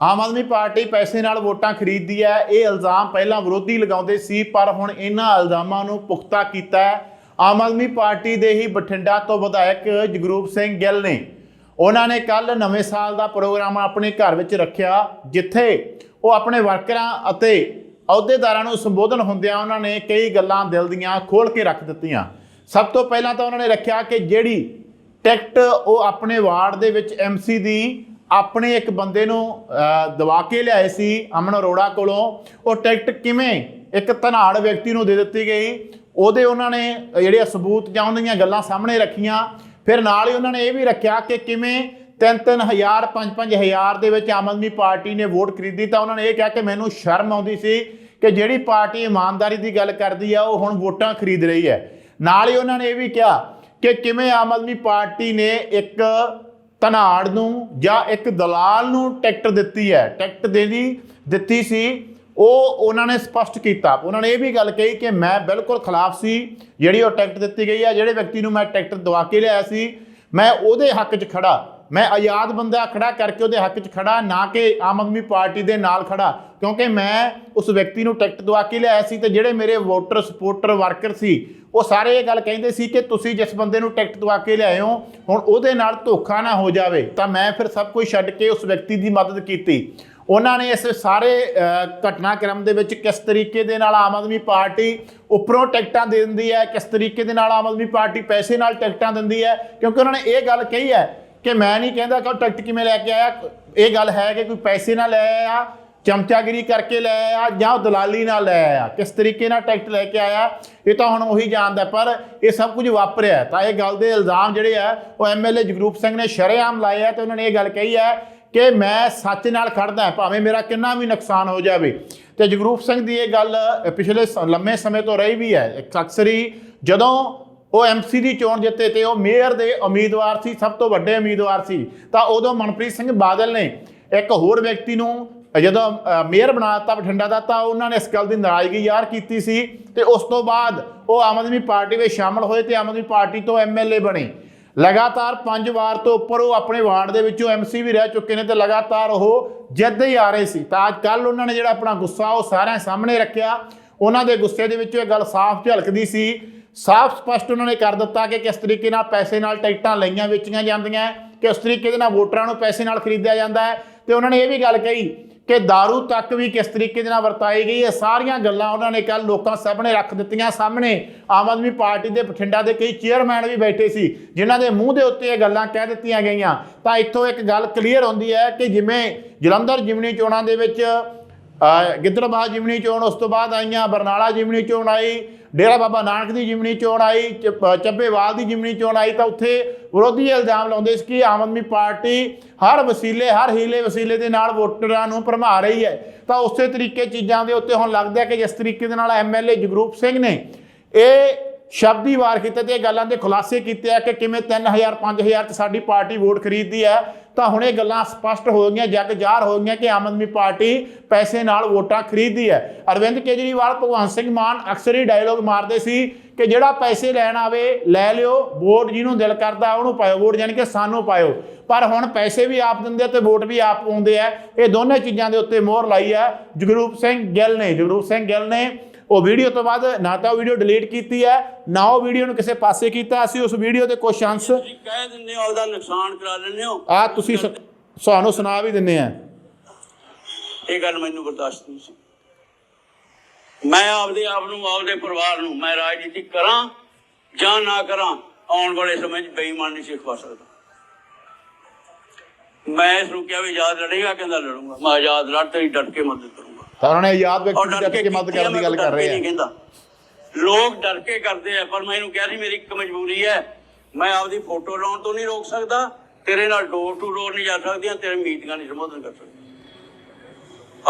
Aam Aadmi party ਪੈਸੇ ਨਾਲ ਵੋਟਾਂ ਖਰੀਦਦੀ ਹੈ। ਇਹ ਇਲਜ਼ਾਮ ਪਹਿਲਾਂ ਵਿਰੋਧੀ ਲਗਾਉਂਦੇ ਸੀ, ਪਰ ਹੁਣ ਇਹਨਾਂ ਇਲਜ਼ਾਮਾਂ ਨੂੰ ਪੁਖਤਾ ਕੀਤਾ ਹੈ। ਆਮ ਆਦਮੀ ਪਾਰਟੀ ਦੇ ਹੀ ਬਠਿੰਡਾ ਤੋਂ ਵਿਧਾਇਕ ਜਗਰੂਪ ਸਿੰਘ ਗਿੱਲ ਨੇ। ਉਹਨਾਂ ਨੇ ਕੱਲ ਨਵੇਂ ਸਾਲ ਦਾ ਪ੍ਰੋਗਰਾਮ ਆਪਣੇ ਘਰ ਵਿੱਚ ਰੱਖਿਆ, ਜਿੱਥੇ ਉਹ ਆਪਣੇ ਵਰਕਰਾਂ ਅਤੇ ਅਹੁਦੇਦਾਰਾਂ ਨੂੰ ਸੰਬੋਧਨ ਹੁੰਦਿਆਂ ਉਹਨਾਂ ਨੇ ਕਈ ਗੱਲਾਂ ਦਿਲ ਦੀਆਂ ਖੋਲ ਕੇ ਰੱਖ ਦਿੱਤੀਆਂ। ਸਭ ਤੋਂ ਪਹਿਲਾਂ ਤਾਂ ਉਹਨਾਂ ਨੇ ਰੱਖਿਆ ਕਿ ਜਿਹੜੀ ਟਿਕਟ ਉਹ ਆਪਣੇ ਵਾਰਡ ਦੇ ਵਿੱਚ ਐਮਸੀ ਦੀ ਆਪਣੇ ਇੱਕ ਬੰਦੇ ਨੂੰ ਦਵਾ ਕੇ ਲਿਆਏ ਸੀ ਅਮਨ ਅਰੋੜਾ ਕੋਲੋਂ। ਉਹ ਟਿਕਟ ਕਿਵੇਂ ਇੱਕ ਧਨਾੜ ਵਿਅਕਤੀ ਨੂੰ ਦੇ ਦਿੱਤੀ ਗਈ? ਉਹਦੇ ਉਹਨਾਂ ਨੇ ਜਿਹੜੇ ਸਬੂਤ ਜਾਂ ਉਹਨਾਂ ਦੀਆਂ ਗੱਲਾਂ ਸਾਹਮਣੇ ਰੱਖੀਆਂ। ਫਿਰ ਨਾਲ ਹੀ ਉਹਨਾਂ ਨੇ ਇਹ ਵੀ ਰੱਖਿਆ ਕਿ ਕਿਵੇਂ 3-3000 5-5000 ਦੇ ਵਿੱਚ ਆਮ ਆਦਮੀ ਪਾਰਟੀ ਨੇ ਵੋਟ ਖਰੀਦੀ, ਤਾਂ ਉਹਨਾਂ ਨੇ ਇਹ ਕਿਹਾ ਕਿ ਮੈਨੂੰ ਸ਼ਰਮ ਆਉਂਦੀ ਸੀ ਕਿ ਜਿਹੜੀ ਪਾਰਟੀ ਇਮਾਨਦਾਰੀ ਦੀ ਗੱਲ ਕਰਦੀ ਆ, ਉਹ ਹੁਣ ਵੋਟਾਂ ਖਰੀਦ ਰਹੀ ਹੈ। ਨਾਲ ਹੀ ਉਹਨਾਂ ਨੇ ਇਹ ਵੀ ਕਿਹਾ ਕਿ ਕਿਵੇਂ ਆਮ ਆਦਮੀ ਪਾਰਟੀ ਨੇ ਇੱਕ ਧਨਾੜ ਨੂੰ ਜਾਂ ਇੱਕ ਦਲਾਲ ਨੂੰ ਟਿਕਟ ਦਿੱਤੀ ਹੈ। ਟਿਕਟ ਦੇਣੀ ਦਿੱਤੀ ਸੀ। ਉਹ ਉਹਨਾਂ ਨੇ ਸਪਸ਼ਟ ਕੀਤਾ। ਉਹਨਾਂ ਨੇ ਇਹ ਵੀ ਗੱਲ ਕਹੀ ਕਿ ਮੈਂ ਬਿਲਕੁਲ ਖਿਲਾਫ ਸੀ। ਜਿਹੜੀ ਉਹ ਟਿਕਟ ਦਿੱਤੀ ਗਈ ਹੈ, ਜਿਹੜੇ ਵਿਅਕਤੀ ਨੂੰ ਮੈਂ ਟਿਕਟ ਦਵਾ ਕੇ ਲਿਆਇਆ ਸੀ, ਮੈਂ ਉਹਦੇ ਹੱਕ 'ਚ ਖੜਾ ਮੈਂ ਆਜ਼ਾਦ ਬੰਦਾ ਖੜਾ ਕਰਕੇ ਉਹਦੇ ਹੱਕ 'ਚ ਖੜਾ, ਨਾ ਕਿ ਆਮ ਆਦਮੀ ਪਾਰਟੀ ਦੇ ਨਾਲ ਖੜਾ। ਕਿਉਂਕਿ ਮੈਂ ਉਸ ਵਿਅਕਤੀ ਨੂੰ ਟਿਕਟ ਦਵਾ ਕੇ ਲਿਆਇਆ ਸੀ ਤੇ ਜਿਹੜੇ ਮੇਰੇ ਵੋਟਰ, ਸਪੋਰਟਰ, ਵਰਕਰ ਸੀ, ਉਹ ਸਾਰੇ ਇਹ ਗੱਲ ਕਹਿੰਦੇ ਸੀ ਕਿ ਤੁਸੀਂ ਜਿਸ ਬੰਦੇ ਨੂੰ ਟਿਕਟ ਦਵਾ ਕੇ ਲਿਆਏ ਹੋ, ਹੁਣ ਉਹਦੇ ਨਾਲ ਧੋਖਾ ਨਾ ਹੋ ਜਾਵੇ। ਤਾਂ ਮੈਂ ਫਿਰ ਸਭ ਕੁਝ ਛੱਡ ਕੇ ਉਸ ਵਿਅਕਤੀ ਦੀ ਮਦਦ ਕੀਤੀ। ਉਹਨਾਂ ਨੇ ਇਸ ਸਾਰੇ ਘਟਨਾਕ੍ਰਮ ਦੇ ਵਿੱਚ ਕਿਸ ਤਰੀਕੇ ਦੇ ਨਾਲ ਆਮ ਆਦਮੀ ਪਾਰਟੀ ਉੱਪਰੋਂ ਟਿਕਟਾਂ ਦੇ ਦਿੰਦੀ ਹੈ, ਕਿਸ ਤਰੀਕੇ ਦੇ ਨਾਲ ਆਮ ਆਦਮੀ ਪਾਰਟੀ ਪੈਸੇ ਨਾਲ ਟਿਕਟਾਂ ਦਿੰਦੀ ਹੈ, ਕਿਉਂਕਿ ਉਹਨਾਂ ਨੇ ਇਹ ਗੱਲ ਕਹੀ ਹੈ ਕਿ ਮੈਂ ਨਹੀਂ ਕਹਿੰਦਾ ਕਿ ਉਹ ਟਿਕਟ ਕਿਵੇਂ ਲੈ ਕੇ ਆਇਆ। ਇਹ ਗੱਲ ਹੈ ਕਿ ਕੋਈ ਪੈਸੇ ਨਾਲ ਲੈ ਆਇਆ, ਚਮਚਾਗਿਰੀ ਕਰਕੇ ਲੈ ਆਇਆ ਜਾਂ ਉਹ ਦਲਾਲੀ ਨਾਲ ਲੈ ਆਇਆ। ਕਿਸ ਤਰੀਕੇ ਨਾਲ ਟਿਕਟ ਲੈ ਕੇ ਆਇਆ, ਇਹ ਤਾਂ ਹੁਣ ਉਹੀ ਜਾਣਦਾ ਪਰ ਇਹ ਸਭ ਕੁਝ ਵਾਪਰਿਆ ਤਾਂ ਇਹ ਗੱਲ ਦੇ ਇਲਜ਼ਾਮ ਜਿਹੜੇ ਆ, ਉਹ ਐਮਐਲਏ ਜਗਰੂਪ ਸਿੰਘ ਨੇ ਸ਼ਰੇਆਮ ਲਾਏ ਆ ਤੇ ਉਹਨਾਂ ਨੇ ਇਹ ਗੱਲ ਕਹੀ ਹੈ ਕਿ ਮੈਂ ਸੱਚ ਨਾਲ ਖੜਦਾ ਭਾਵੇਂ ਮੇਰਾ ਕਿੰਨਾ ਵੀ ਨੁਕਸਾਨ ਹੋ ਜਾਵੇ। ਤੇ ਜਗਰੂਪ ਸਿੰਘ ਦੀ ਇਹ ਗੱਲ ਪਿਛਲੇ ਸ- ਲੰਮੇ ਸਮੇਂ ਤੋਂ ਰਹੀ ਵੀ ਹੈ। ਇੱਕ ਅਕਸਰ ਹੀ ਜਦੋਂ ਉਹ ਐਮਸੀ ਦੀ ਚੋਣ ਜਿੱਤੇ ਤੇ ਉਹ ਮੇਅਰ ਦੇ ਉਮੀਦਵਾਰ ਸੀ, ਸਭ ਤੋਂ ਵੱਡੇ ਉਮੀਦਵਾਰ ਸੀ। ਤਾਂ ਉਦੋਂ ਮਨਪ੍ਰੀਤ ਸਿੰਘ ਬਾਦਲ ਨੇ ਇੱਕ ਹੋਰ ਵਿਅਕਤੀ ਨੂੰ ਜਦੋਂ ਮੇਅਰ ਬਣਾ ਦਿੱਤਾ ਬਠਿੰਡਾ ਦਾ, ਤਾਂ ਉਹਨਾਂ ਨੇ ਇਸ ਗੱਲ ਦੀ ਨਾਰਾਜ਼ਗੀ ਯਾਰ ਕੀਤੀ ਸੀ ਤੇ ਉਸ ਤੋਂ ਬਾਅਦ ਉਹ ਆਮ ਆਦਮੀ ਪਾਰਟੀ ਵਿੱਚ ਸ਼ਾਮਲ ਹੋਏ ਤੇ ਆਮ ਆਦਮੀ ਪਾਰਟੀ ਤੋਂ ਐਮਐਲਏ ਬਣੇ। ਲਗਾਤਾਰ ਪੰਜ ਵਾਰ ਤੋਂ ਉੱਪਰ ਉਹ ਆਪਣੇ ਵਾਰਡ ਦੇ ਵਿੱਚੋਂ ਐਮਸੀ ਵੀ ਰਹਿ ਚੁੱਕੇ ਨੇ ਤੇ ਲਗਾਤਾਰ ਉਹ ਜਿੱਤਦੇ ਹੀ ਆ ਰਹੇ ਸੀ। ਤਾਂ ਅੱਜ ਕੱਲ ਉਹਨਾਂ ਨੇ ਜਿਹੜਾ ਆਪਣਾ ਗੁੱਸਾ ਉਹ ਸਾਰਿਆਂ ਸਾਹਮਣੇ ਰੱਖਿਆ। ਉਹਨਾਂ ਦੇ ਗੁੱਸੇ ਦੇ ਵਿੱਚੋਂ ਇਹ ਗੱਲ ਸਾਫ਼ ਝਲਕਦੀ ਸੀ ਸਾਫ਼ ਸਪਸ਼ਟ ਉਹਨਾਂ ਨੇ ਕਰ ਦਿੱਤਾ ਕਿ ਕਿਸ ਤਰੀਕੇ ਨਾਲ ਪੈਸੇ ਨਾਲ ਟਿਕਟਾਂ ਲਈਆਂ, ਵੇਚੀਆਂ ਜਾਂਦੀਆਂ ਕਿਸ ਤਰੀਕੇ ਦੇ ਨਾਲ ਵੋਟਰਾਂ ਨੂੰ ਪੈਸੇ ਨਾਲ ਖਰੀਦਿਆ ਜਾਂਦਾ ਹੈ। ਤੇ ਉਹਨਾਂ ਨੇ ਇਹ ਵੀ ਗੱਲ ਕਹੀ ਕਿ दारू ਤੱਕ ਵੀ ਕਿਸ ਤਰੀਕੇ ਦੇ ਨਾਲ ਵਰਤਾਈ ਗਈ ਇਹ ਸਾਰੀਆਂ ਗੱਲਾਂ ਉਹਨਾਂ ਨੇ ਕੱਲ ਲੋਕਾਂ ਸਾਹਮਣੇ ਰੱਖ ਦਿੱਤੀਆਂ। ਸਾਹਮਣੇ ਆਮ ਆਦਮੀ ਪਾਰਟੀ ਦੇ ਬਠਿੰਡਾ ਦੇ ਕਈ ਚੇਅਰਮੈਨ ਵੀ ਬੈਠੇ ਸੀ, ਜਿਨ੍ਹਾਂ ਦੇ ਮੂੰਹ ਦੇ ਉੱਤੇ ਇਹ ਗੱਲਾਂ ਕਹਿ ਦਿੱਤੀਆਂ ਗਈਆਂ। ਤਾਂ ਇੱਥੋਂ ਇੱਕ ਗੱਲ ਕਲੀਅਰ ਹੁੰਦੀ ਹੈ ਕਿ ਜਿਵੇਂ ਜਲੰਧਰ ਜਿਮਨੀ ਚੋਣਾਂ ਦੇ ਵਿੱਚ ਗਿੱਦੜਬਾਹਾ ਜਿਮਨੀ ਚੋਣ, ਉਸ ਤੋਂ ਬਾਅਦ ਆਈਆਂ ਬਰਨਾਲਾ ਜਿਮਨੀ ਚੋਣ ਆਈ, ਡੇਰਾ ਬਾਬਾ ਨਾਨਕ ਦੀ ਜਿਮਨੀ ਚੋਣ ਆਈ ਚੱਬੇਵਾਲ ਦੀ ਜਿਮਨੀ ਚੋਣ ਆਈ, ਤਾਂ ਉੱਥੇ ਵਿਰੋਧੀ ਇਲਜ਼ਾਮ ਲਾਉਂਦੇ ਸੀ ਕਿ ਆਮ ਆਦਮੀ ਪਾਰਟੀ ਹਰ ਵਸੀਲੇ, ਹਰ ਹੀਲੇ ਵਸੀਲੇ ਦੇ ਨਾਲ ਵੋਟਰਾਂ ਨੂੰ ਭਰਮਾ ਰਹੀ ਹੈ। ਤਾਂ ਉਸੇ ਤਰੀਕੇ ਚੀਜ਼ਾਂ ਦੇ ਉੱਤੇ ਹੁਣ ਲੱਗਦਾ ਕਿ ਜਿਸ ਤਰੀਕੇ ਦੇ ਨਾਲ ਐਮਐਲਏ ਜਗਰੂਪ ਸਿੰਘ ਨੇ, ਇਹ ਸ਼ਬਦੀ ਵਾਰ ਕੀਤੇ ਤੇ ਇਹ ਗੱਲਾਂ ਦੇ ਖੁਲਾਸੇ ਕੀਤੇ ਆ ਕਿ ਕਿਵੇਂ 3000 5000 ਤੇ ਸਾਡੀ ਪਾਰਟੀ ਵੋਟ ਖਰੀਦਦੀ ਹੈ, ਤਾਂ ਹੁਣ ਇਹ ਗੱਲਾਂ ਸਪਸ਼ਟ ਹੋ ਗਈਆਂ, ਜੱਗ ਜ਼ਾਹਰ ਹੋ ਗਈਆਂ ਕਿ ਆਮ ਆਦਮੀ ਪਾਰਟੀ ਪੈਸੇ ਨਾਲ ਵੋਟਾਂ ਖਰੀਦਦੀ ਹੈ। ਅਰਵਿੰਦ ਕੇਜਰੀਵਾਲ, ਭਗਵੰਤ ਸਿੰਘ ਮਾਨ ਅਕਸਰ ਹੀ ਡਾਇਲੋਗ ਮਾਰਦੇ ਸੀ ਕਿ ਜਿਹੜਾ ਪੈਸੇ ਲੈਣ ਆਵੇ, ਲੈ ਲਿਓ, ਵੋਟ ਜਿਹਨੂੰ ਦਿਲ ਕਰਦਾ ਉਹਨੂੰ ਪਾਇਓ, ਵੋਟ ਯਾਨੀ ਕਿ ਸਾਨੂੰ ਪਾਇਓ। ਪਰ ਹੁਣ ਪੈਸੇ ਵੀ ਆਪ ਦਿੰਦੇ ਆ ਤੇ ਵੋਟ ਵੀ ਆਪ ਪਾਉਂਦੇ ਆ। ਇਹ ਦੋਨੇ ਚੀਜ਼ਾਂ ਦੇ ਉੱਤੇ ਮੋਹਰ ਲਾਈ ਹੈ। ਜਗਰੂਪ ਸਿੰਘ ਗਿੱਲ ਨੇ, ਜਗਰੂਪ ਸਿੰਘ ਗਿੱਲ ਨੇ ਉਹ ਵੀਡੀਓ ਤੋਂ ਬਾਅਦ ਨਾ ਤਾਂ ਉਹ ਵੀਡੀਓ ਡਿਲੀਟ ਕੀਤੀ ਹੈ ਨਾ ਉਹ ਵੀਡੀਓ ਨੂੰ ਕਿਸੇ ਪਾਸੇ ਕੀਤਾ ਅਸੀਂ ਉਸ ਵੀਡੀਓ ਦੇ ਕੁਝ ਅੰਸ਼ ਕਹਿ ਦਿੰਦੇ ਹੋ ਉਹਦਾ ਨੁਕਸਾਨ ਕਰਾ ਲੈਂਦੇ ਹੋ। ਆ ਤੁਸੀਂ ਸ- ਤੁਹਾਨੂੰ ਸੁਣਾ ਵੀ ਦਿੰਨੇ ਆ। ਇਹ ਗੱਲ ਮੈਨੂੰ ਬਰਦਾਸ਼ਤ ਨਹੀਂ ਸੀ। ਮੈਂ ਆਪਦੇ ਆਪ ਨੂੰ ਆਪਦੇ ਪਰਿਵਾਰ ਨੂੰ ਮੈਂ ਰਾਜਨੀਤੀ ਕਰਾਂ ਜਾਂ ਨਾ ਕਰਾਂ ਆਉਣ ਵਾਲੇ ਸਮੇਂ 'ਚ ਬੇਈਮਾਨ ਨਹੀਂ ਸਿੱਖਵਾ ਸਕਦਾ। ਮੈਂ ਇਸ ਨੂੰ ਕਿਹਾ ਵੀ ਆਜ਼ਾਦ ਲੜੇਗਾ ਕਹਿੰਦਾ ਲੜੂੰਗਾ। ਮੈਂ ਆਜ਼ਾਦ ਲੜ ਤੇ ਡਟ ਕੇ ਮਦਦ ਕਰੂੰਗਾ। ਤਾਂ ਉਹਨਾਂ ਨੇ ਯਾਦ ਔਰ ਵਿਅਕਤੀ ਦੇ ਮਦਦ ਕਰਨ ਦੀ ਗੱਲ ਕਰ ਰਹੇ ਆ। ਲੋਕ ਡਰ ਕੇ ਕਰਦੇ ਆ ਪਰ ਮੈਂ ਇਹਨੂੰ ਕਿਹਾ ਸੀ ਮੇਰੀ ਇੱਕ ਮਜਬੂਰੀ ਹੈ। ਮੈਂ ਆਪਦੀ ਫੋਟੋ ਲਾਉਣ ਤੋਂ ਨਹੀਂ ਰੋਕ ਸਕਦਾ ਤੇਰੇ ਨਾਲ ਡੋਰ ਟੂ ਡੋਰ ਨਹੀਂ ਜਾ ਸਕਦੀਆਂ ਤੇਰੇ ਮੀਟਿੰਗਾਂ ਨਹੀਂ ਸੰਬੋਧਨ ਕਰ ਸਕਦੀ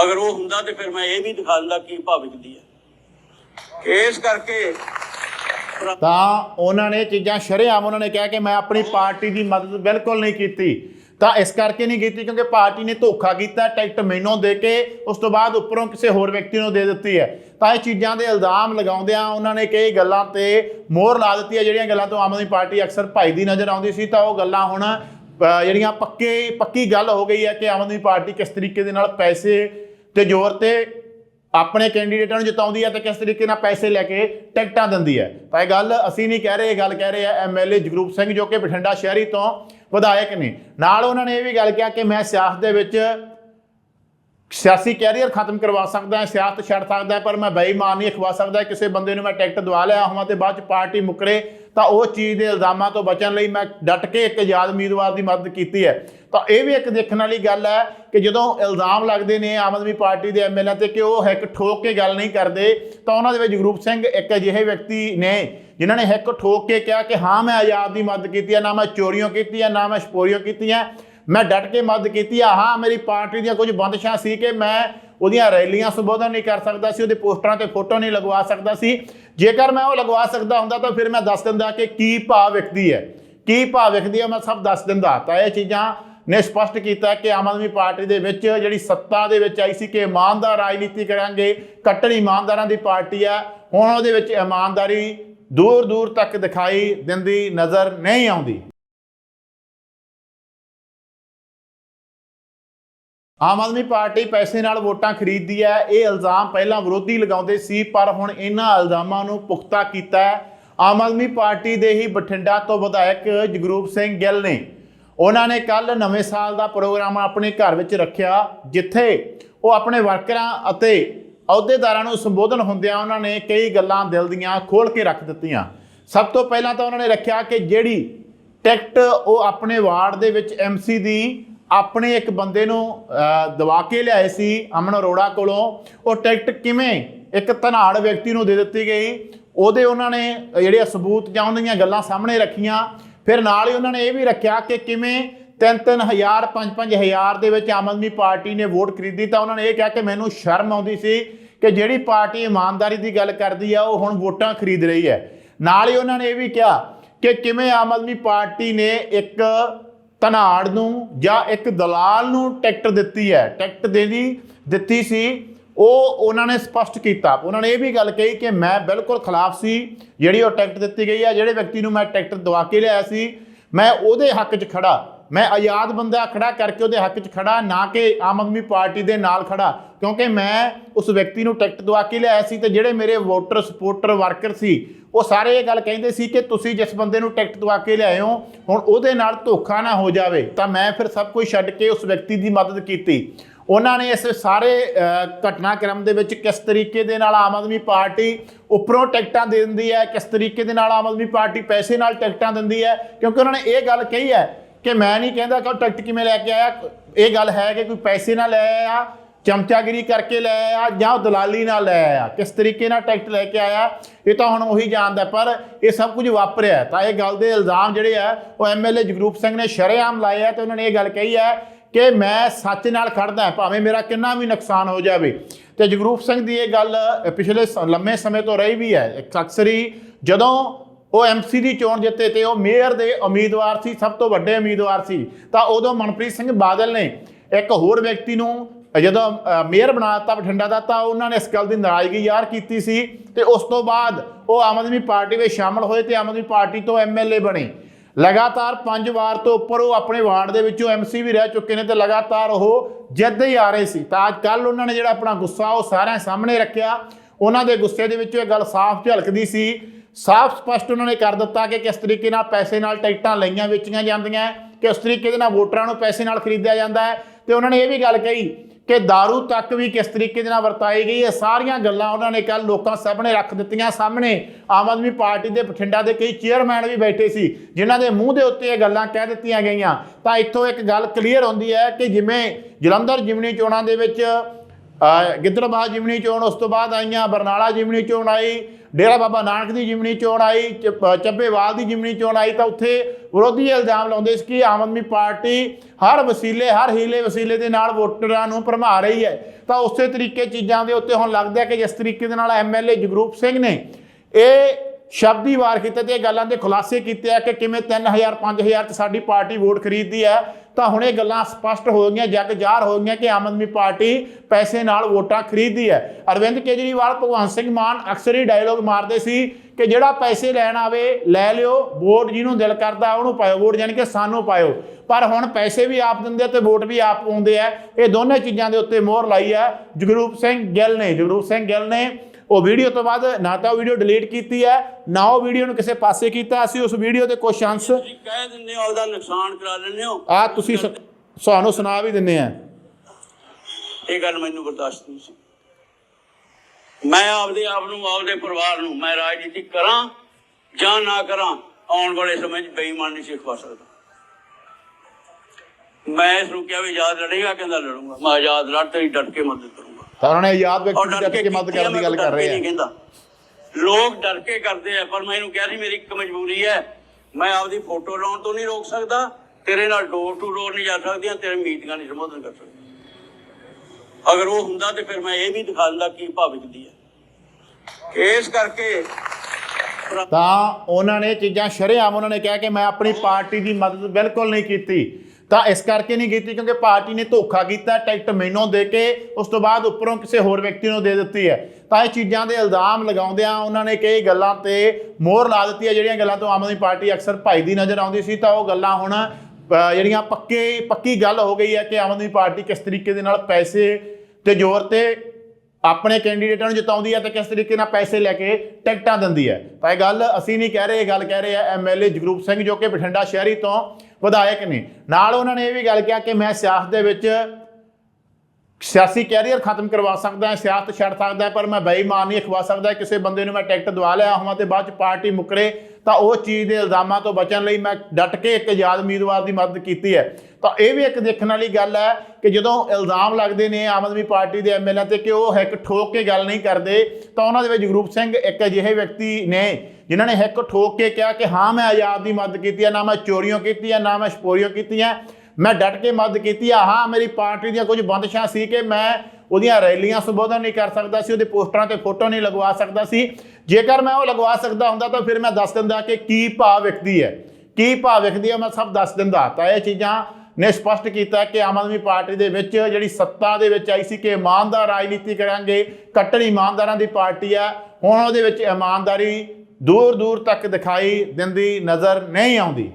ਅਗਰ ਉਹ ਹੁੰਦਾ ਤੇ ਫਿਰ ਮੈਂ ਇਹ ਵੀ ਦਿਖਾ ਦਿੰਦਾ ਕੀ ਭਾਵਿਕ ਦੀ ਹੈ। ਇਸ ਕਰਕੇ ਤਾਂ ਉਹਨਾਂ ਨੇ ਚੀਜ਼ਾਂ ਸ਼ਰੇਆਮ ਉਹਨਾਂ ਨੇ ਕਿਹਾ ਕਿ ਮੈਂ ਆਪਣੀ ਪਾਰਟੀ ਦੀ ਮਦਦ ਬਿਲਕੁਲ ਨਹੀਂ ਕੀਤੀ। ਤਾਂ ਇਸ ਕਰਕੇ ਨਹੀਂ ਕੀਤੀ ਕਿਉਂਕਿ ਪਾਰਟੀ ਨੇ ਧੋਖਾ ਕੀਤਾ, ਟਿਕਟ ਮੈਨੂੰ ਦੇ ਕੇ, ਉਸ ਤੋਂ ਬਾਅਦ ਉੱਪਰੋਂ ਕਿਸੇ ਹੋਰ ਵਿਅਕਤੀ ਨੂੰ ਦੇ ਦਿੱਤੀ ਹੈ। ਤਾਂ ਇਹ ਚੀਜ਼ਾਂ ਦੇ ਇਲਜ਼ਾਮ ਲਗਾਉਂਦਿਆਂ ਉਹਨਾਂ ਨੇ ਕਈ ਗੱਲਾਂ ਤੇ ਮੋਹਰ ਲਾ ਦਿੱਤੀ ਹੈ। ਜਿਹੜੀਆਂ ਗੱਲਾਂ ਤੋਂ ਆਮ ਆਦਮੀ ਪਾਰਟੀ ਅਕਸਰ ਭਾਈ ਦੀ ਨਜ਼ਰ ਆਉਂਦੀ ਸੀ, ਤਾਂ ਉਹ ਗੱਲਾਂ ਹੁਣ ਜਿਹੜੀਆਂ ਪੱਕੇ, ਪੱਕੀ ਗੱਲ ਹੋ ਗਈ ਹੈ ਕਿ ਆਮ ਆਦਮੀ ਪਾਰਟੀ ਕਿਸ ਤਰੀਕੇ ਦੇ ਨਾਲ ਪੈਸੇ ਤੇ ਜ਼ੋਰ ਤੇ ਆਪਣੇ ਕੈਂਡੀਡੇਟਾਂ ਨੂੰ ਜਿਤਾਉਂਦੀ ਹੈ ਤੇ ਕਿਸ ਤਰੀਕੇ ਨਾਲ ਪੈਸੇ ਲੈ ਕੇ ਟਿਕਟਾਂ ਦਿੰਦੀ ਹੈ। ਤਾਂ ਇਹ ਗੱਲ ਅਸੀਂ ਨਹੀਂ ਕਹਿ ਰਹੇ, ਇਹ ਗੱਲ ਕਹਿ ਰਹੇ ਆ ਐਮਐਲਏ ਜਗਰੂਪ ਸਿੰਘ ਜੋ ਕਿ ਬਠਿੰਡਾ ਸ਼ਹਿਰੀ ਤੋਂ ਵਿਧਾਇਕ ਨੇ ਨਾਲ ਉਹਨਾਂ ਨੇ ਇਹ ਵੀ ਗੱਲ ਕਿਹਾ ਕਿ ਮੈਂ ਸਿਆਸਤ ਦੇ ਵਿੱਚ ਸਿਆਸੀ ਕੈਰੀਅਰ ਖਤਮ ਕਰਵਾ ਸਕਦਾ ਹੈ, ਸਿਆਸਤ ਛੱਡ ਸਕਦਾ ਹੈ, ਪਰ ਮੈਂ ਬੇਈਮਾਨ ਨਹੀਂ ਖਵਾ ਸਕਦਾ ਕਿਸੇ ਬੰਦੇ ਨੂੰ ਮੈਂ ਟਿਕਟ ਦਵਾ ਲਿਆ ਹੋਵਾਂ ਤੇ ਬਾਅਦ ਚ ਪਾਰਟੀ ਮੁਕਰੇ, ਤਾਂ ਉਹ ਚੀਜ਼ ਦੇ ਇਲਜ਼ਾਮਾਂ ਤੋਂ ਬਚਣ ਲਈ ਮੈਂ ਡਟ ਕੇ ਇੱਕ ਆਜ਼ਾਦ ਉਮੀਦਵਾਰ ਦੀ ਮਦਦ ਕੀਤੀ ਹੈ। ਤਾਂ ਇਹ ਵੀ ਇੱਕ ਦੇਖਣ ਵਾਲੀ ਗੱਲ ਹੈ ਕਿ ਜਦੋਂ ਇਲਜ਼ਾਮ ਲੱਗਦੇ ਨੇ ਆਮ ਆਦਮੀ ਪਾਰਟੀ ਦੇ ਐਮਐਲਏ ਤੇ ਕਿ ਉਹ ਹਿੱਕ ਠੋਕ ਕੇ ਗੱਲ ਨਹੀਂ ਕਰਦੇ, ਤਾਂ ਉਹਨਾਂ ਦੇ ਵਿੱਚ ਜਗਰੂਪ ਸਿੰਘ ਇੱਕ ਅਜਿਹੇ ਵਿਅਕਤੀ ਨੇ ਜਿਨ੍ਹਾਂ ਨੇ ਹਿੱਕ ਠੋਕ ਕੇ ਕਿਹਾ ਕਿ ਹਾਂ, ਮੈਂ ਆਜ਼ਾਦ ਦੀ ਮਦਦ ਕੀਤੀ ਹੈ, ਨਾ ਮੈਂ ਚੋਰੀਆਂ ਕੀਤੀਆਂ, ਨਾ ਮੈਂ ਸਪੋਰੀਆਂ ਕੀਤੀਆਂ। ਮੈਂ ਡਟ ਕੇ ਮਦਦ ਕੀਤੀ ਆ। ਹਾਂ, ਮੇਰੀ ਪਾਰਟੀ ਦੀਆਂ ਕੁਝ ਬੰਦਸ਼ਾਂ ਸੀ ਕਿ ਮੈਂ ਉਹਦੀਆਂ ਰੈਲੀਆਂ ਸੰਬੋਧਨ ਨਹੀਂ ਕਰ ਸਕਦਾ ਸੀ, ਉਹਦੇ ਪੋਸਟਰਾਂ ਤੇ ਫੋਟੋ ਨਹੀਂ ਲਗਵਾ ਸਕਦਾ ਸੀ। ਜੇਕਰ ਮੈਂ ਉਹ ਲਗਵਾ ਸਕਦਾ ਹੁੰਦਾ ਤਾਂ ਫਿਰ ਮੈਂ ਦੱਸ ਦਿੰਦਾ ਕਿ ਕੀ ਭਾਵ ਵਿਖਦੀ ਹੈ। ਕੀ ਭਾਵ ਵਿਖਦੀ ਹੈ, ਮੈਂ ਸਭ ਦੱਸ ਦਿੰਦਾ। ਤਾਂ ਇਹ ਚੀਜ਼ਾਂ ਨੇ ਸਪਸ਼ਟ ਕੀਤਾ ਕਿ ਆਮ ਆਦਮੀ ਪਾਰਟੀ ਦੇ ਵਿੱਚ ਜਿਹੜੀ ਸੱਤਾ ਦੇ ਵਿੱਚ ਆਈ ਸੀ ਕਿ ਇਮਾਨਦਾਰ ਰਾਜਨੀਤੀ ਕਰਾਂਗੇ, ਕੱਟੜ ਇਮਾਨਦਾਰਾਂ ਦੀ ਪਾਰਟੀ ਹੈ। ਹੁਣ ਉਹਦੇ ਵਿੱਚ ਇਮਾਨਦਾਰੀ ਦੂਰ ਦੂਰ ਤੱਕ ਦਿਖਾਈ ਦਿੰਦੀ ਨਜ਼ਰ ਨਹੀਂ ਆਉਂਦੀ। ਆਮ ਆਦਮੀ ਪਾਰਟੀ ਪੈਸੇ ਨਾਲ ਵੋਟਾਂ ਖਰੀਦਦੀ ਹੈ। ਇਹ ਇਲਜ਼ਾਮ ਪਹਿਲਾਂ ਵਿਰੋਧੀ ਲਗਾਉਂਦੇ ਸੀ, ਪਰ ਹੁਣ ਇਹਨਾਂ ਇਲਜ਼ਾਮਾਂ ਨੂੰ ਪੁਖਤਾ ਕੀਤਾ ਹੈ। ਆਮ ਆਦਮੀ ਪਾਰਟੀ ਦੇ ਹੀ ਬਠਿੰਡਾ ਤੋਂ ਵਿਧਾਇਕ ਜਗਰੂਪ ਸਿੰਘ ਗਿੱਲ ਨੇ। ਉਹਨਾਂ ਨੇ ਕੱਲ ਨਵੇਂ ਸਾਲ ਦਾ ਪ੍ਰੋਗਰਾਮ ਆਪਣੇ ਘਰ ਵਿੱਚ ਰੱਖਿਆ, ਜਿੱਥੇ ਉਹ ਆਪਣੇ ਵਰਕਰਾਂ ਅਤੇ ਅਹੁਦੇਦਾਰਾਂ ਨੂੰ ਸੰਬੋਧਨ ਹੁੰਦਿਆਂ ਉਹਨਾਂ ਨੇ ਕਈ ਗੱਲਾਂ ਦਿਲ ਦੀਆਂ ਖੋਲ ਕੇ ਰੱਖ ਦਿੱਤੀਆਂ। ਸਭ ਤੋਂ ਪਹਿਲਾਂ ਤਾਂ ਉਹਨਾਂ ਨੇ ਰੱਖਿਆ ਕਿ ਜਿਹੜੀ ਟਿਕਟ ਉਹ ਆਪਣੇ ਵਾਰਡ ਦੇ ਵਿੱਚ ਐਮਸੀ ਦੀ ਆਪਣੇ ਇੱਕ ਬੰਦੇ ਨੂੰ ਦਵਾ ਕੇ ਲਿਆਏ ਸੀ ਅਮਨ ਅਰੋੜਾ ਕੋਲੋਂ। ਉਹ ਟਿਕਟ ਕਿਵੇਂ ਇੱਕ ਧਨਾੜ ਵਿਅਕਤੀ ਨੂੰ ਦੇ ਦਿੱਤੀ ਗਈ? ਉਹਦੇ ਉਹਨਾਂ ਨੇ ਜਿਹੜੇ ਸਬੂਤ ਜਾਂ ਉਹਨਾਂ ਦੀਆਂ ਗੱਲਾਂ ਸਾਹਮਣੇ ਰੱਖੀਆਂ। ਫਿਰ ਨਾਲ ਹੀ ਉਹਨਾਂ ਨੇ ਇਹ ਵੀ ਰੱਖਿਆ ਕਿ ਕਿਵੇਂ 3-3000 5-5000 ਦੇ ਵਿੱਚ ਆਮ ਆਦਮੀ ਪਾਰਟੀ ਨੇ ਵੋਟ ਖਰੀਦੀ, ਤਾਂ ਉਹਨਾਂ ਨੇ ਇਹ ਕਿਹਾ ਕਿ ਮੈਨੂੰ ਸ਼ਰਮ ਆਉਂਦੀ ਸੀ ਕਿ ਜਿਹੜੀ ਪਾਰਟੀ ਇਮਾਨਦਾਰੀ ਦੀ ਗੱਲ ਕਰਦੀ ਆ, ਉਹ ਹੁਣ ਵੋਟਾਂ ਖਰੀਦ ਰਹੀ ਹੈ। ਨਾਲ ਹੀ ਉਹਨਾਂ ਨੇ ਇਹ ਵੀ ਕਿਹਾ ਕਿ ਕਿਵੇਂ ਆਮ ਆਦਮੀ ਪਾਰਟੀ ਨੇ ਇੱਕ ਧਨਾੜ ਨੂੰ ਜਾਂ ਇੱਕ ਦਲਾਲ ਨੂੰ ਟਿਕਟ ਦਿੱਤੀ ਹੈ। ਟਿਕਟ ਦੇਣੀ ਦਿੱਤੀ ਸੀ। ਉਹ ਉਹਨਾਂ ਨੇ ਸਪਸ਼ਟ ਕੀਤਾ। ਉਹਨਾਂ ਨੇ ਇਹ ਵੀ ਗੱਲ ਕਹੀ ਕਿ ਮੈਂ ਬਿਲਕੁਲ ਖਿਲਾਫ ਸੀ। ਜਿਹੜੀ ਉਹ ਟਿਕਟ ਦਿੱਤੀ ਗਈ ਹੈ, ਜਿਹੜੇ ਵਿਅਕਤੀ ਨੂੰ ਮੈਂ ਟਿਕਟ ਦਵਾ ਕੇ ਲਿਆਇਆ ਸੀ, ਮੈਂ ਉਹਦੇ ਹੱਕ 'ਚ ਖੜਾ। ਮੈਂ ਆਜ਼ਾਦ ਬੰਦਾ ਖੜਾ ਕਰਕੇ ਉਹਦੇ ਹੱਕ 'ਚ ਖੜਾ, ਨਾ ਕਿ ਆਮ ਆਦਮੀ ਪਾਰਟੀ ਦੇ ਨਾਲ ਖੜਾ। ਕਿਉਂਕਿ ਮੈਂ ਉਸ ਵਿਅਕਤੀ ਨੂੰ ਟਿਕਟ ਦਵਾ ਕੇ ਲਿਆਇਆ ਸੀ ਤੇ ਜਿਹੜੇ ਮੇਰੇ ਵੋਟਰ, ਸਪੋਰਟਰ, ਵਰਕਰ ਸੀ ਉਹ ਸਾਰੇ ਇਹ ਗੱਲ ਕਹਿੰਦੇ ਸੀ ਕਿ ਤੁਸੀਂ ਜਿਸ ਬੰਦੇ ਨੂੰ ਟਿਕਟ ਦਵਾ ਕੇ ਲਿਆਏ ਹੋ ਹੁਣ ਉਹਦੇ ਨਾਲ ਧੋਖਾ ਨਾ ਹੋ ਜਾਵੇ, ਤਾਂ ਮੈਂ ਫਿਰ ਸਭ ਕੁਝ ਛੱਡ ਕੇ ਉਸ ਵਿਅਕਤੀ ਦੀ ਮਦਦ ਕੀਤੀ। ਉਹਨਾਂ ਨੇ ਇਸ ਸਾਰੇ ਘਟਨਾਕ੍ਰਮ ਦੇ ਵਿੱਚ ਕਿਸ ਤਰੀਕੇ ਦੇ ਨਾਲ ਆਮ ਆਦਮੀ ਪਾਰਟੀ ਉੱਪਰੋਂ ਟਿਕਟਾਂ ਦੇ ਦਿੰਦੀ ਹੈ, ਕਿਸ ਤਰੀਕੇ ਦੇ ਨਾਲ ਆਮ ਆਦਮੀ ਪਾਰਟੀ ਪੈਸੇ ਨਾਲ ਟਿਕਟਾਂ ਦਿੰਦੀ ਹੈ, ਕਿਉਂਕਿ ਉਹਨਾਂ ਨੇ ਇਹ ਗੱਲ ਕਹੀ ਹੈ ਕਿ ਮੈਂ ਨਹੀਂ ਕਹਿੰਦਾ ਕਿ ਉਹ ਟਿਕਟ ਕਿਵੇਂ ਲੈ ਕੇ ਆਇਆ, ਇਹ ਗੱਲ ਹੈ ਕਿ ਕੋਈ ਪੈਸੇ ਨਾਲ ਲੈ ਆਇਆ ਚਮਚਾਗਿਰੀ ਕਰਕੇ ਲੈ ਆਇਆ ਜਾਂ ਦਲਾਲੀ ਨਾਲ ਲੈ ਆਇਆ। ਕਿਸ ਤਰੀਕੇ ਨਾਲ ਟਿਕਟ ਲੈ ਕੇ ਆਇਆ, ਇਹ ਤਾਂ ਹੁਣ ਉਹੀ ਜਾਣਦਾ ਪਰ ਇਹ ਸਭ ਕੁਝ ਵਾਪਰਿਆ ਤਾਂ ਇਹ ਗੱਲ ਦੇ ਇਲਜ਼ਾਮ ਜਿਹੜੇ ਆ, ਉਹ ਐਮਐਲਏ ਜਗਰੂਪ ਸਿੰਘ ਨੇ ਸ਼ਰੇਆਮ ਲਾਏ ਆ ਤੇ ਉਹਨਾਂ ਨੇ ਇਹ ਗੱਲ ਕਹੀ ਹੈ ਕਿ ਮੈਂ ਸੱਚ ਨਾਲ ਖੜਦਾ ਭਾਵੇਂ ਮੇਰਾ ਕਿੰਨਾ ਵੀ ਨੁਕਸਾਨ ਹੋ ਜਾਵੇ। ਤੇ ਜਗਰੂਪ ਸਿੰਘ ਦੀ ਇਹ ਗੱਲ ਪਿਛਲੇ ਲੰਮੇ ਸਮੇਂ ਤੋਂ ਰਹੀ ਵੀ ਹੈ। ਇੱਕ ਅਕਸਰ ਹੀ ਜਦੋਂ ਉਹ ਐਮਸੀ ਦੀ ਚੋਣ ਜਿੱਤੇ ਤੇ ਉਹ ਮੇਅਰ ਦੇ ਉਮੀਦਵਾਰ ਸੀ, ਸਭ ਤੋਂ ਵੱਡੇ ਉਮੀਦਵਾਰ ਸੀ, ਤਾਂ ਉਦੋਂ ਮਨਪ੍ਰੀਤ ਸਿੰਘ ਬਾਦਲ ਨੇ ਇੱਕ ਹੋਰ ਵਿਅਕਤੀ ਨੂੰ ਜਦੋਂ ਮੇਅਰ ਬਣਾ ਦਿੱਤਾ ਬਠਿੰਡਾ ਦਾ, ਤਾਂ ਉਹਨਾਂ ਨੇ ਇਸ ਗੱਲ ਦੀ ਨਾਰਾਜ਼ਗੀ ਯਾਰ ਕੀਤੀ ਸੀ ਤੇ ਉਸ ਤੋਂ ਬਾਅਦ ਉਹ ਆਮ ਆਦਮੀ ਪਾਰਟੀ ਵਿੱਚ ਸ਼ਾਮਲ ਹੋਏ ਤੇ ਆਮ ਆਦਮੀ ਪਾਰਟੀ ਤੋਂ ਐਮਐਲਏ ਬਣੇ। ਲਗਾਤਾਰ ਪੰਜ ਵਾਰ ਤੋਂ ਉੱਪਰ ਉਹ ਆਪਣੇ ਵਾਰਡ ਦੇ ਵਿੱਚੋਂ ਐਮਸੀ ਵੀ ਰਹਿ ਚੁੱਕੇ ਨੇ ਤੇ ਲਗਾਤਾਰ ਉਹ ਜਿੱਤਦੇ ਹੀ ਆ ਰਹੇ ਸੀ। ਤਾਂ ਅੱਜ ਕੱਲ ਉਹਨਾਂ ਨੇ ਜਿਹੜਾ ਆਪਣਾ ਗੁੱਸਾ ਉਹ ਸਾਰਿਆਂ ਸਾਹਮਣੇ ਰੱਖਿਆ। ਉਹਨਾਂ ਦੇ ਗੁੱਸੇ ਦੇ ਵਿੱਚੋਂ ਇਹ ਗੱਲ ਸਾਫ਼ ਝਲਕਦੀ ਸੀ। ਸਾਫ਼ ਸਪਸ਼ਟ ਉਹਨਾਂ ਨੇ ਕਰ ਦਿੱਤਾ ਕਿ ਕਿਸ ਤਰੀਕੇ ਨਾਲ ਪੈਸੇ ਨਾਲ ਟਿਕਟਾਂ ਲਈਆਂ, ਵੇਚੀਆਂ ਜਾਂਦੀਆਂ, ਕਿਸ ਤਰੀਕੇ ਦੇ ਨਾਲ ਵੋਟਰਾਂ ਨੂੰ ਪੈਸੇ ਨਾਲ ਖਰੀਦਿਆ ਜਾਂਦਾ ਹੈ। ਤੇ ਉਹਨਾਂ ਨੇ ਇਹ ਵੀ ਗੱਲ ਕਹੀ ਕਿ दारू ਤੱਕ ਵੀ ਕਿਸ ਤਰੀਕੇ ਦੇ ਨਾਲ ਵਰਤਾਈ ਗਈ ਇਹ ਸਾਰੀਆਂ ਗੱਲਾਂ ਉਹਨਾਂ ਨੇ ਕੱਲ ਲੋਕਾਂ ਸਾਹਮਣੇ ਰੱਖ ਦਿੱਤੀਆਂ ਸਾਹਮਣੇ ਆਮ ਆਦਮੀ ਪਾਰਟੀ ਦੇ ਬਠਿੰਡਾ ਦੇ ਕਈ ਚੇਅਰਮੈਨ ਵੀ ਬੈਠੇ ਸੀ ਜਿਨ੍ਹਾਂ ਦੇ ਮੂੰਹ ਦੇ ਉੱਤੇ ਇਹ ਗੱਲਾਂ ਕਹਿ ਦਿੱਤੀਆਂ ਗਈਆਂ ਤਾਂ ਇੱਥੋਂ ਇੱਕ ਗੱਲ ਕਲੀਅਰ ਹੁੰਦੀ ਹੈ ਕਿ ਜਿਵੇਂ ਜਲੰਧਰ ਜਿਮਨੀ ਚੋਣਾਂ ਦੇ ਵਿੱਚ ਗਿੱਦੜਬਾਹਾ ਜਿਮਨੀ ਚੋਣ, ਉਸ ਤੋਂ ਬਾਅਦ ਆਈਆਂ ਬਰਨਾਲਾ ਜਿਮਨੀ ਚੋਣ ਆਈ, ਡੇਰਾ ਬਾਬਾ ਨਾਨਕ ਦੀ ਜਿਮਨੀ ਚੋਣ ਆਈ ਚੱਬੇਵਾਲ ਦੀ ਜਿਮਨੀ ਚੋਣ ਆਈ, ਤਾਂ ਉੱਥੇ ਵਿਰੋਧੀ ਇਲਜ਼ਾਮ ਲਾਉਂਦੇ ਸੀ ਕਿ ਆਮ ਆਦਮੀ ਪਾਰਟੀ ਹਰ ਵਸੀਲੇ, ਹਰ ਹੀਲੇ ਵਸੀਲੇ ਦੇ ਨਾਲ ਵੋਟਰਾਂ ਨੂੰ ਭਰਮਾ ਰਹੀ ਹੈ। ਤਾਂ ਉਸੇ ਤਰੀਕੇ ਚੀਜ਼ਾਂ ਦੇ ਉੱਤੇ ਹੁਣ ਲੱਗਦਾ ਕਿ ਜਿਸ ਤਰੀਕੇ ਦੇ ਨਾਲ ਐਮਐਲਏ ਜਗਰੂਪ ਸਿੰਘ ਨੇ, ਇਹ ਸ਼ਬਦੀ ਵਾਰ ਕੀਤੇ ਤੇ ਇਹ ਗੱਲਾਂ ਦੇ ਖੁਲਾਸੇ ਕੀਤੇ ਆ ਕਿ ਕਿਵੇਂ 3000 5000 ਚ ਸਾਡੀ ਪਾਰਟੀ ਵੋਟ ਖਰੀਦਦੀ ਹੈ, ਤਾਂ ਹੁਣ ਇਹ ਗੱਲਾਂ ਸਪਸ਼ਟ ਹੋ ਗਈਆਂ, ਜੱਗ ਜ਼ਾਹਰ ਹੋ ਗਈਆਂ ਕਿ ਆਮ ਆਦਮੀ ਪਾਰਟੀ ਪੈਸੇ ਨਾਲ ਵੋਟਾਂ ਖਰੀਦਦੀ ਹੈ। ਅਰਵਿੰਦ ਕੇਜਰੀਵਾਲ, ਭਗਵੰਤ ਸਿੰਘ ਮਾਨ ਅਕਸਰ ਹੀ ਡਾਇਲੋਗ ਮਾਰਦੇ ਸੀ ਕਿ ਜਿਹੜਾ ਪੈਸੇ ਲੈਣ ਆਵੇ, ਲੈ ਲਿਓ, ਵੋਟ ਜਿਹਨੂੰ ਦਿਲ ਕਰਦਾ ਉਹਨੂੰ ਪਾਇਓ, ਵੋਟ ਯਾਨੀ ਕਿ ਸਾਨੂੰ ਪਾਇਓ। ਪਰ ਹੁਣ ਪੈਸੇ ਵੀ ਆਪ ਦਿੰਦੇ ਆ ਤੇ ਵੋਟ ਵੀ ਆਪ ਪਾਉਂਦੇ ਆ। ਇਹ ਦੋਨੇ ਚੀਜ਼ਾਂ ਦੇ ਉੱਤੇ ਮੋਹਰ ਲਾਈ ਹੈ। ਜਗਰੂਪ ਸਿੰਘ ਗਿੱਲ ਨੇ, ਜਗਰੂਪ ਸਿੰਘ ਗਿੱਲ ਨੇ ਉਹ ਵੀਡੀਓ ਤੋਂ ਬਾਅਦ ਨਾ ਤਾਂ ਉਹ ਵੀਡੀਓ ਡਿਲੀਟ ਕੀਤੀ ਹੈ ਨਾ ਉਹ ਵੀਡੀਓ ਨੂੰ ਕਿਸੇ ਪਾਸੇ ਕੀਤਾ ਅਸੀਂ ਉਸ ਵੀਡੀਓ ਦੇ ਕੁਝ ਅੰਸ਼ ਕਹਿ ਦਿੰਦੇ ਹੋ ਆਪਦਾ ਨੁਕਸਾਨ ਕਰਾ ਲੈਂਦੇ ਹੋ। ਆ ਤੁਸੀਂ ਸ- ਤੁਹਾਨੂੰ ਸੁਣਾ ਵੀ ਦਿੰਨੇ ਆ। ਇਹ ਗੱਲ ਮੈਨੂੰ ਬਰਦਾਸ਼ਤ ਨਹੀਂ ਸੀ। ਮੈਂ ਆਪਦੇ ਆਪ ਨੂੰ ਆਪਦੇ ਪਰਿਵਾਰ ਨੂੰ ਮੈਂ ਰਾਜਨੀਤੀ ਕਰਾਂ ਜਾਂ ਨਾ ਕਰਾਂ ਆਉਣ ਵਾਲੇ ਸਮੇਂ 'ਚ ਬੇਈਮਾਨ ਨਹੀਂ ਸੀ ਖਵਾ ਸਕਦਾ। ਮੈਂ ਇਸ ਨੂੰ ਕਿਹਾ ਵੀ ਆਜ਼ਾਦ ਲੜੇਗਾ ਕਹਿੰਦਾ ਲੜੂੰਗਾ। ਮੈਂ ਆਜ਼ਾਦ ਲੜ ਤੇ ਡਟ ਕੇ ਮਦਦ ਕਰੂੰਗਾ। ਤਾਂ ਉਹਨਾਂ ਨੇ ਯਾਦ ਔਰ ਵਿਅਕਤੀ ਕੇ ਮਦਦ ਕਰਨ ਦੀ ਗੱਲ ਕਰ ਰਹੇ ਆ। ਕਹਿੰਦਾ। ਲੋਕ ਡਰ ਕੇ ਕਰਦੇ ਆ ਪਰ ਮੈਂ ਇਹਨੂੰ ਕਿਹਾ ਸੀ ਮੇਰੀ ਇੱਕ ਮਜਬੂਰੀ ਹੈ। ਮੈਂ ਆਪਦੀ ਫੋਟੋ ਲਾਉਣ ਤੋਂ ਨਹੀਂ ਰੋਕ ਸਕਦਾ ਤੇਰੇ ਨਾਲ ਡੋਰ ਟੂ ਡੋਰ ਨਹੀਂ ਜਾ ਸਕਦੀਆਂ ਤੇਰੇ ਮੀਟਿੰਗਾਂ ਨਹੀਂ ਸੰਬੋਧਨ ਕਰ ਸਕਦਾ ਅਗਰ ਉਹ ਹੁੰਦਾ ਤੇ ਫਿਰ ਮੈਂ ਇਹ ਵੀ ਦਿਖਾ ਦਿੰਦਾ ਕੀ ਭਾਵਿਕਦੀ ਹੈ। ਇਸ ਕਰਕੇ ਤਾਂ ਉਹਨਾਂ ਨੇ ਚੀਜ਼ਾਂ ਸ਼ਰੇਆਮ ਉਹਨਾਂ ਨੇ ਕਿਹਾ ਕਿ ਮੈਂ ਆਪਣੀ ਪਾਰਟੀ ਦੀ ਮਦਦ ਬਿਲਕੁਲ ਨਹੀਂ ਕੀਤੀ। ਤਾਂ ਇਸ ਕਰਕੇ ਨਹੀਂ ਕੀਤੀ ਕਿਉਂਕਿ ਪਾਰਟੀ ਨੇ ਧੋਖਾ ਕੀਤਾ, ਟਿਕਟ ਮੈਨੂੰ ਦੇ ਕੇ, ਉਸ ਤੋਂ ਬਾਅਦ ਉੱਪਰੋਂ ਕਿਸੇ ਹੋਰ ਵਿਅਕਤੀ ਨੂੰ ਦੇ ਦਿੱਤੀ ਹੈ। ਤਾਂ ਇਹ ਚੀਜ਼ਾਂ ਦੇ ਇਲਜ਼ਾਮ ਲਗਾਉਂਦਿਆਂ ਉਹਨਾਂ ਨੇ ਕਈ ਗੱਲਾਂ ਤੇ ਮੋਹਰ ਲਾ ਦਿੱਤੀ ਹੈ। ਜਿਹੜੀਆਂ ਗੱਲਾਂ ਤੋਂ ਆਮ ਆਦਮੀ ਪਾਰਟੀ ਅਕਸਰ ਭਾਈ ਦੀ ਨਜ਼ਰ ਆਉਂਦੀ ਸੀ, ਤਾਂ ਉਹ ਗੱਲਾਂ ਹੁਣ ਜਿਹੜੀਆਂ ਪੱਕੇ, ਪੱਕੀ ਗੱਲ ਹੋ ਗਈ ਹੈ ਕਿ ਆਮ ਆਦਮੀ ਪਾਰਟੀ ਕਿਸ ਤਰੀਕੇ ਦੇ ਨਾਲ ਪੈਸੇ ਤੇ ਜ਼ੋਰ ਤੇ ਆਪਣੇ ਕੈਂਡੀਡੇਟਾਂ ਨੂੰ ਜਿਤਾਉਂਦੀ ਹੈ ਤੇ ਕਿਸ ਤਰੀਕੇ ਨਾਲ ਪੈਸੇ ਲੈ ਕੇ ਟਿਕਟਾਂ ਦਿੰਦੀ ਹੈ। ਤਾਂ ਇਹ ਗੱਲ ਅਸੀਂ ਨਹੀਂ ਕਹਿ ਰਹੇ, ਇਹ ਗੱਲ ਕਹਿ ਰਹੇ ਆ ਐਮਐਲਏ ਜਗਰੂਪ ਸਿੰਘ ਜੋ ਕਿ ਬਠਿੰਡਾ ਸ਼ਹਿਰੀ ਤੋਂ ਵਿਧਾਇਕ ਨੇ ਨਾਲ ਉਹਨਾਂ ਨੇ ਇਹ ਵੀ ਗੱਲ ਕਿਹਾ ਕਿ ਮੈਂ ਸਿਆਸਤ ਦੇ ਵਿੱਚ ਸਿਆਸੀ ਕੈਰੀਅਰ ਖਤਮ ਕਰਵਾ ਸਕਦਾ ਹਾਂ ਸਿਆਸਤ ਛੱਡ ਸਕਦਾ ਹਾਂ, ਪਰ ਮੈਂ ਬੇਈਮਾਨ ਨਹੀਂ ਖਵਾ ਸਕਦਾ ਕਿਸੇ ਬੰਦੇ ਨੂੰ ਮੈਂ ਟਿਕਟ ਦਵਾ ਲਿਆ ਹੋਵਾਂ ਤੇ ਬਾਅਦ ਚ ਪਾਰਟੀ ਮੁਕਰੇ ਤਾਂ ਉਹ ਚੀਜ਼ ਦੇ ਇਲਜ਼ਾਮਾਂ ਤੋਂ ਬਚਣ ਲਈ ਮੈਂ ਡਟ ਕੇ ਇੱਕ ਆਜ਼ਾਦ ਉਮੀਦਵਾਰ ਦੀ ਮਦਦ ਕੀਤੀ ਹੈ। ਤਾਂ ਇਹ ਵੀ ਇੱਕ ਦੇਖਣ ਵਾਲੀ ਗੱਲ ਹੈ ਕਿ ਜਦੋਂ ਇਲਜ਼ਾਮ ਲੱਗਦੇ ਨੇ ਆਮ ਆਦਮੀ ਪਾਰਟੀ ਦੇ ਐਮਐਲਏ ਤੇ ਕਿ ਉਹ ਹਿੱਕ ਠੋਕ ਕੇ ਗੱਲ ਨਹੀਂ ਕਰਦੇ ਤਾਂ ਉਹਨਾਂ ਦੇ ਵਿੱਚ ਜਗਰੂਪ ਸਿੰਘ ਇੱਕ ਅਜਿਹੇ ਵਿਅਕਤੀ ਨੇ ਜਿਨ੍ਹਾਂ ਨੇ ਹਿੱਕ ਠੋਕ ਕੇ ਕਿਹਾ ਕਿ ਹਾਂ ਮੈਂ ਆਜ਼ਾਦ ਦੀ ਮਦਦ ਕੀਤੀ ਹੈ ਨਾ ਮੈਂ ਚੋਰੀਆਂ ਕੀਤੀਆਂ ਨਾ ਮੈਂ ਸਪੋਰੀਆਂ ਕੀਤੀਆਂ। ਮੈਂ ਡਟ ਕੇ ਮਦਦ ਕੀਤੀ ਆ। ਹਾਂ, ਮੇਰੀ ਪਾਰਟੀ ਦੀਆਂ ਕੁਝ ਬੰਦਸ਼ਾਂ ਸੀ ਕਿ ਮੈਂ ਉਹਦੀਆਂ ਰੈਲੀਆਂ ਸੰਬੋਧਨ ਨਹੀਂ ਕਰ ਸਕਦਾ ਸੀ, ਉਹਦੇ ਪੋਸਟਰਾਂ ਤੇ ਫੋਟੋ ਨਹੀਂ ਲਗਵਾ ਸਕਦਾ ਸੀ। ਜੇਕਰ ਮੈਂ ਉਹ ਲਗਵਾ ਸਕਦਾ ਹੁੰਦਾ ਤਾਂ ਫਿਰ ਮੈਂ ਦੱਸ ਦਿੰਦਾ ਕਿ ਕੀ ਭਾਵ ਵਿਕਦੀ ਹੈ। ਕੀ ਭਾਵ ਵਿਖਦੀ ਹੈ ਮੈਂ ਸਭ ਦੱਸ ਦਿੰਦਾ। ਤਾਂ ਇਹ ਚੀਜ਼ਾਂ ਨੇ ਸਪਸ਼ਟ ਕੀਤਾ ਕਿ ਆਮ ਆਦਮੀ ਪਾਰਟੀ ਦੇ ਵਿੱਚ ਜਿਹੜੀ ਸੱਤਾ ਦੇ ਵਿੱਚ ਆਈ ਸੀ ਕਿ ਇਮਾਨਦਾਰ ਰਾਜਨੀਤੀ ਕਰਾਂਗੇ, ਕੱਟੜ ਇਮਾਨਦਾਰਾਂ ਦੀ ਪਾਰਟੀ ਆ ਹੁਣ ਉਹਦੇ ਵਿੱਚ ਇਮਾਨਦਾਰੀ ਦੂਰ ਦੂਰ ਤੱਕ ਦਿਖਾਈ ਦਿੰਦੀ ਨਜ਼ਰ ਨਹੀਂ ਆਉਂਦੀ।